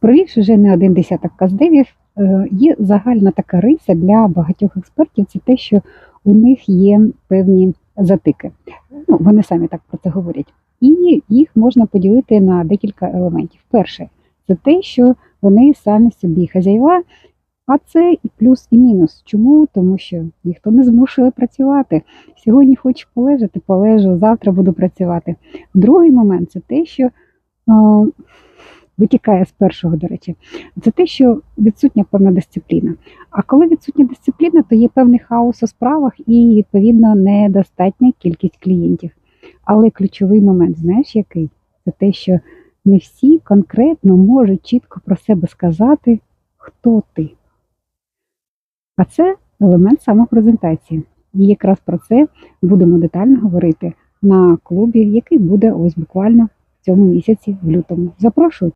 Провівши вже не один десяток каздевів, е, є загальна така риса для багатьох експертів це те, що у них є певні затики. Ну, вони самі так про це говорять. І їх можна поділити на декілька елементів. Перше, це те, що вони самі собі хазяїва, а це і плюс, і мінус. Чому? Тому що ніхто не змушує працювати. Сьогодні хочу полежати, полежу, завтра буду працювати. Другий момент це те, що е, витікає з першого, до речі, це те, що відсутня певна дисципліна. А коли відсутня дисципліна, то є певний хаос у справах і, відповідно, недостатня кількість клієнтів. Але ключовий момент, знаєш який? Це те, що не всі конкретно можуть чітко про себе сказати, хто ти. А це елемент самопрезентації. І якраз про це будемо детально говорити на клубі, який буде ось буквально в цьому місяці, в лютому. Запрошую.